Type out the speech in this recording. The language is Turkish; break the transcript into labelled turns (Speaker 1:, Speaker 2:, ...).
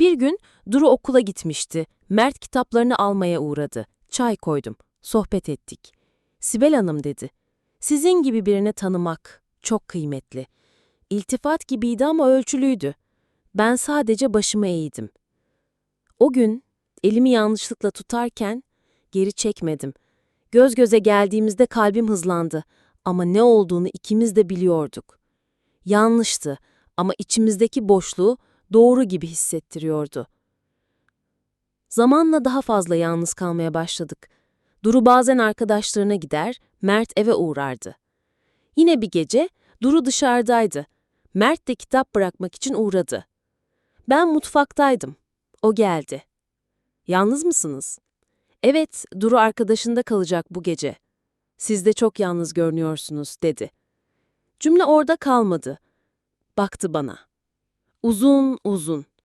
Speaker 1: Bir gün Duru okula gitmişti. Mert kitaplarını almaya uğradı. Çay koydum. Sohbet ettik. Sibel Hanım dedi. Sizin gibi birini tanımak çok kıymetli. İltifat gibiydi ama ölçülüydü. Ben sadece başımı eğdim. O gün elimi yanlışlıkla tutarken geri çekmedim. Göz göze geldiğimizde kalbim hızlandı ama ne olduğunu ikimiz de biliyorduk. Yanlıştı ama içimizdeki boşluğu doğru gibi hissettiriyordu. Zamanla daha fazla yalnız kalmaya başladık. Duru bazen arkadaşlarına gider, Mert eve uğrardı. Yine bir gece Duru dışarıdaydı. Mert de kitap bırakmak için uğradı. Ben mutfaktaydım. O geldi. Yalnız mısınız? Evet, Duru arkadaşında kalacak bu gece. Siz de çok yalnız görünüyorsunuz, dedi. Cümle orada kalmadı. Baktı bana. Uzun uzun.